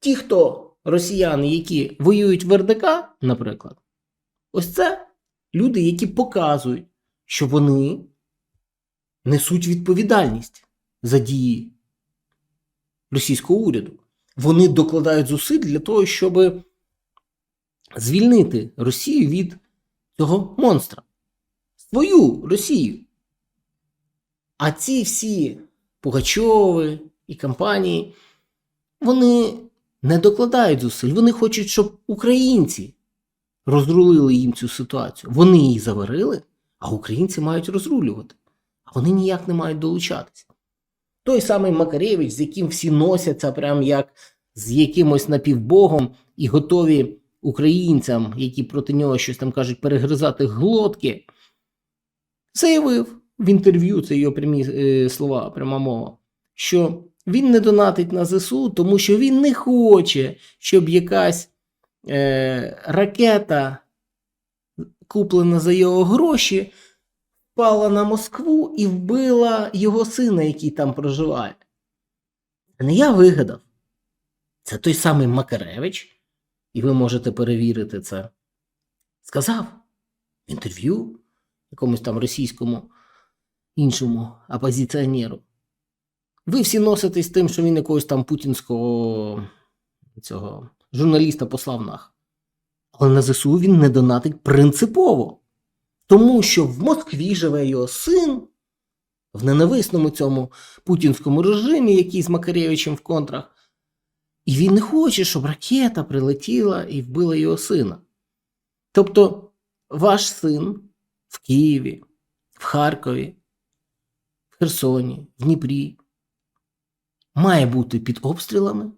ті, хто росіяни, які воюють в РДК, наприклад, ось це люди, які показують, що вони несуть відповідальність за дії російського уряду. Вони докладають зусиль для того, щоб звільнити Росію від цього монстра. Свою Росію. А ці всі Пугачови і компанії, вони не докладають зусиль. Вони хочуть, щоб українці розрулили їм цю ситуацію. Вони її заварили, а українці мають розрулювати. А вони ніяк не мають долучатися. Той самий Макаревич, з яким всі носяться, прям як з якимось напівбогом, і готові українцям, які проти нього щось там кажуть, перегризати глотки, заявив в інтерв'ю, це його прямі е, слова, пряма мова, що він не донатить на ЗСУ, тому що він не хоче, щоб якась е, ракета, куплена за його гроші, впала на Москву і вбила його сина, який там проживає. Це не я вигадав. Це той самий Макаревич, і ви можете перевірити це. Сказав в інтерв'ю якомусь там російському іншому опозиціонеру. Ви всі носитесь тим, що він якогось там путінського цього журналіста послав нах. Але на ЗСУ він не донатить принципово. Тому що в Москві живе його син в ненависному цьому путінському режимі, який з Макаревичем в контрах. І він не хоче, щоб ракета прилетіла і вбила його сина. Тобто, ваш син в Києві, в Харкові, в Херсоні, в Дніпрі має бути під обстрілами,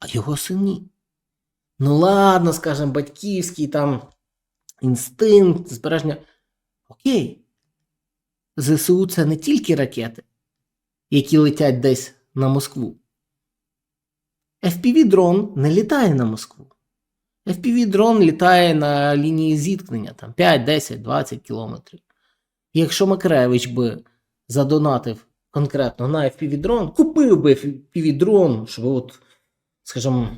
а його син ні. Ну, ладно, скажімо, батьківський там інстинкт, збереження. Окей. ЗСУ це не тільки ракети, які летять десь на Москву. FPV-дрон не літає на Москву. FPV-дрон літає на лінії зіткнення там 5, 10, 20 кілометрів. Якщо Макаревич би задонатив конкретно на FPV-дрон, купив би FPV-дрон, щоб от, скажімо,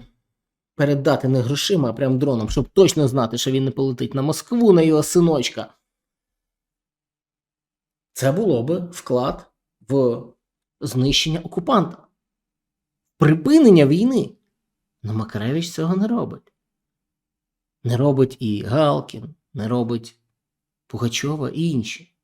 передати не грошима, а прям дроном, щоб точно знати, що він не полетить на Москву, на його синочка. Це було би вклад в знищення окупанта, припинення війни. Но Макаревич цього не робить. Не робить і Галкін, не робить Пугачова і інші.